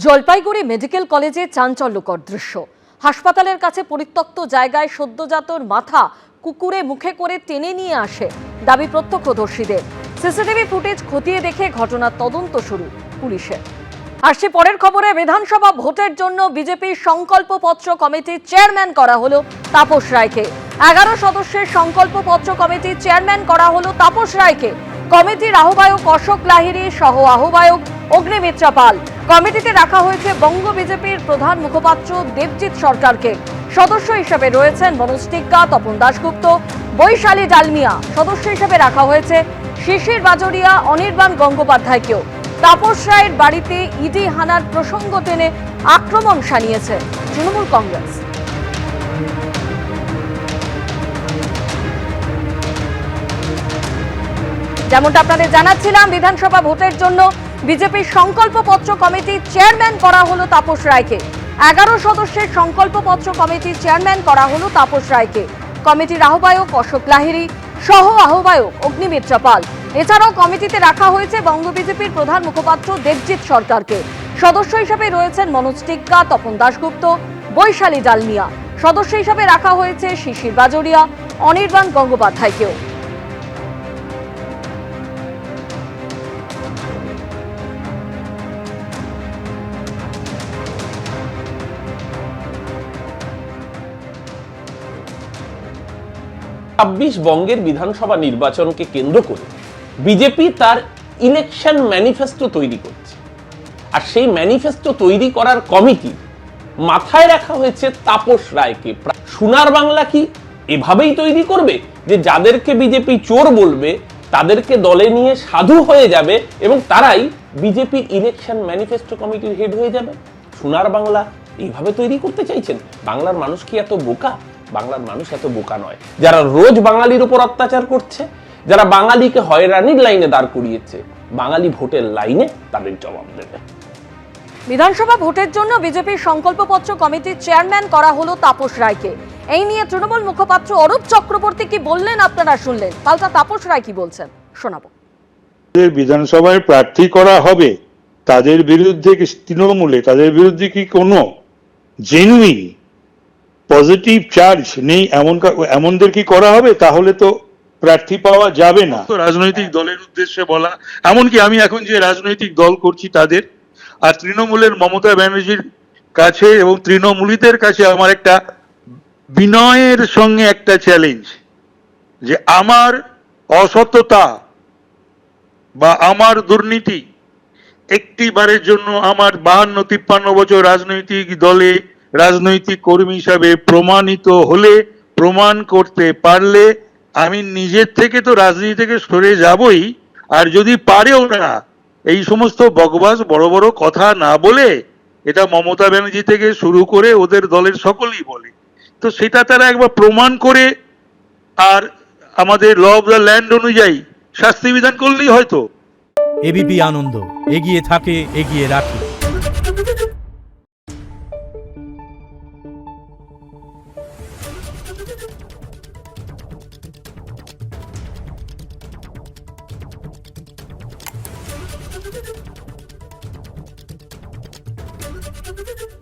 Jalpaiguri medical কলেজে চাঞ্চল্যকর দৃশ্য। হাসপাতালের কাছে পরিত্যক্ত জায়গায় সদ্যজাতর মাথা কুকুরে মুখে করে টেনে নিয়ে আসে দাবি প্রত্যক্ষদর্শীদের। সিসিটিভি ফুটেজ খতিয়ে দেখে ঘটনার তদন্ত শুরু পুলিশের। আসছে পরের খবরে বিধানসভা ভোটের জন্য বিজেপির সংকল্পপত্র কমিটির চেয়ারম্যান করা হলো তাপস রায়কে। এগারো সদস্যের সংকল্পপত্র কমিটির চেয়ারম্যান করা হলো তাপস রায়কে। কমিটির আহ্বায়ক অশোক লাহিড়ী সহ আহ্বায়ক অগ্নিমিত্রা পাল। কমিটিতে রাখা হয়েছে বঙ্গ বিজেপির প্রধান মুখপাত্র দেবজিৎ সরকারকে। সদস্য হিসেবে রয়েছেন মনোজ টিক্কা, তপন দাশগুপ্ত, বৈশালী ডালমিয়া। সদস্য হিসেবে রাখা হয়েছে শিশির বাজরিয়া, অনির্বাণ গঙ্গোপাধ্যায়কেও। তাপস রায়ের বাড়িতে ইডি হানার প্রসঙ্গ টেনে আক্রমণ সানিয়েছে তৃণমূল কংগ্রেস। যেমনটা আপনাদের জানাচ্ছিলাম, বিধানসভা ভোটের জন্য বিজেপির সংকল্পপত্র কমিটির চেয়ারম্যান করা হলো তাপস রায়কে। এগারো সদস্যের সংকল্পপত্র কমিটির চেয়ারম্যান করা হলো তাপস রায়কে। কমিটির আহ্বায়ক অশোক লাহিড়ী সহ আহ্বায়ক অগ্নিমিত্রা পাল। এছাড়াও কমিটিতে রাখা হয়েছে বঙ্গ বিজেপির প্রধান মুখপাত্র দেবজিৎ সরকারকে। সদস্য হিসেবে রয়েছেন মনোজ টিক্কা, তপন দাশগুপ্ত, বৈশালী ডালমিয়া। সদস্য হিসেবে রাখা হয়েছে শিশির বাজরিয়া, অনির্বাণ গঙ্গোপাধ্যায়কেও। ছাব্বিশ বঙ্গের বিধানসভা নির্বাচনকে কেন্দ্র করে বিজেপি তার ইলেকশন ম্যানিফেস্টো তৈরি করছে। আর সেই ম্যানিফেস্টো তৈরি করার কমিটি মাথায় রাখা হয়েছে তাপস রায়কে। সোনার বাংলা কি এভাবেই তৈরি করবে যে যাদেরকে বিজেপি চোর বলবে, তাদেরকে দলে নিয়ে সাধু হয়ে যাবে এবং তারাই বিজেপির ইলেকশন ম্যানিফেস্টো কমিটির হেড হয়ে যাবে? সোনার বাংলা এইভাবে তৈরি করতে চাইছেন? বাংলার মানুষ কি এত বোকা? বাংলার মানুষ এত বোকা নয়। যারা রোজ বাঙালির উপর অত্যাচার করছে যারা বাঙালিকে হয়রানির লাইনে দাঁড় করিয়েছে বাঙালি ভোটের লাইনে তাদের জবাব দেবে। বিধানসভা ভোটের জন্য বিজেপির সংকল্পপত্র কমিটির চেয়ারম্যান করা হলো তাপস রায়কে। এই নিয়ে তৃণমূল মুখপাত্র অরূপ চক্রবর্তী কি বললেন আপনারা শুনলেন। পাল্টা তাপস রায় কি বলছেন শোনাবো। বিধানসভায় প্রার্থী করা হবে তাদের বিরুদ্ধে তৃণমূলে তাদের বিরুদ্ধে কি কোনো জেনুইন পজিটিভ চার্জ নেই, এমন এমনদের কি করা হবে? তাহলে তো প্রার্থী পাওয়া যাবে না। তো রাজনৈতিক দলের উদ্দেশ্যে বলা, এমনকি আমি এখন যে রাজনৈতিক দল করছি তাদের, আর তৃণমূলের মমতা ব্যানার্জির কাছে এবং তৃণমূলীদের কাছে আমার একটা বিনয়ের সঙ্গে একটা চ্যালেঞ্জ যে আমার অসততা বা আমার দুর্নীতি একটি বারের জন্য আমার বাহান্ন, তিপ্পান্ন বছর রাজনৈতিক দলে রাজনৈতিক কর্মী হিসাবে প্রমাণিত হলে, প্রমাণ করতে পারলে আমি নিজের থেকে তো রাজনীতি থেকে সরে যাবই। আর যদি পারেও না, এই সমস্ত বকবাস, বড় বড় কথা না বলে, এটা মমতা ব্যানার্জি থেকে শুরু করে ওদের দলের সকলেই বলে। তো সেটা তারা একবার প্রমাণ করে, আর আমাদের ল অফ দ্য ল্যান্ড অনুযায়ী শাস্তি বিধান করলেই হয়তো। এবিপি আনন্দ, এগিয়ে থাকে, এগিয়ে রাখে Thank you.